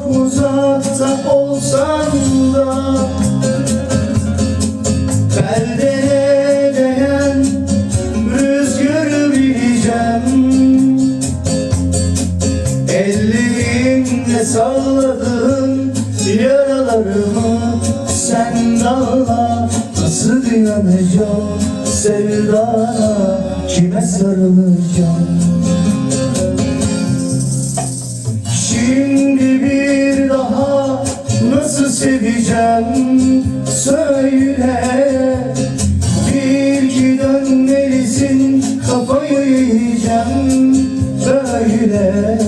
çok uzakta olsan da Elde değen rüzgarı bileceğim. Ellerinle salladığın yaralarımı sen dağla Nasıl inanacağım sevdana kime sarılacağım? Şimdi bir daha nasıl seveceğim? Söyle Bir ki dönmelisin kafayı yiyeceğim. Böyle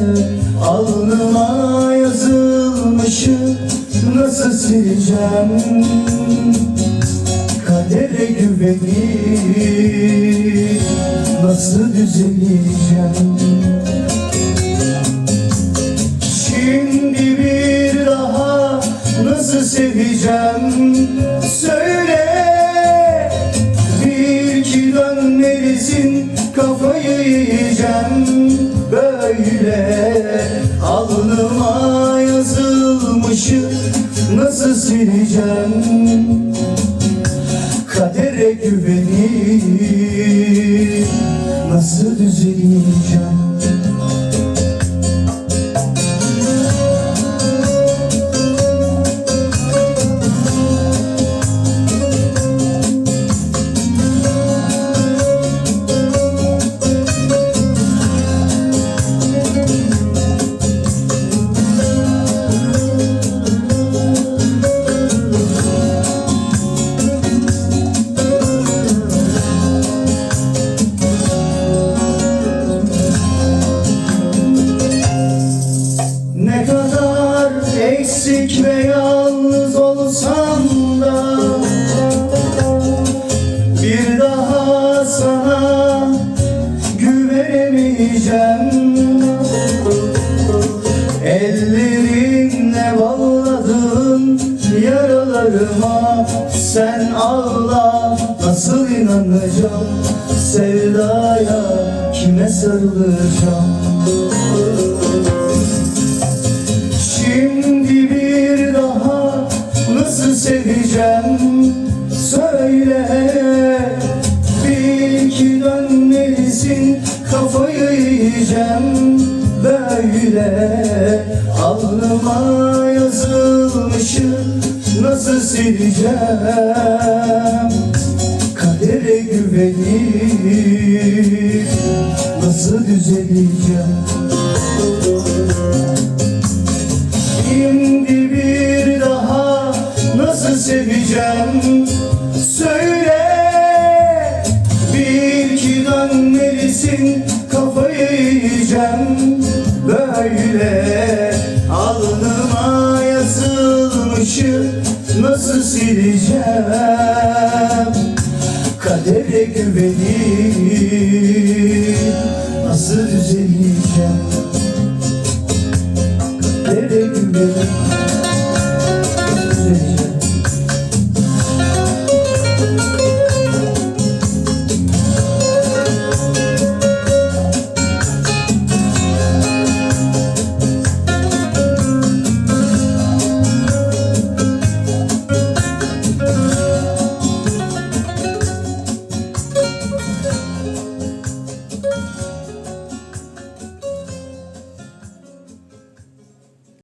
Alnıma yazılmışı nasıl sileceğim? Kadere güvenip nasıl düzeleceğim seveceğim söyle Bir ki dönmelisin kafayı yiyeceğim. Böyle Alnıma yazılmışı nasıl sileceğim? Kadere güvenip nasıl düzeleceğim Sen ağla nasıl inanacağım? Sevdaya kime sarılacağım? Şimdi bir daha nasıl seveceğim? Söyle Bir ki dönmelisin kafayı yiyeceğim. Böyle Alnıma yazılmışı nasıl sileceğim? Kadere güvenip nasıl düzeleceğim? Şimdi bir daha nasıl seveceğim? Söyle Bir ki dönmelisin kafayı yiyeceğim. Böyle Alnıma yazılmışı nasıl sileceğim. Kadere güvenip nasıl düzeleceğim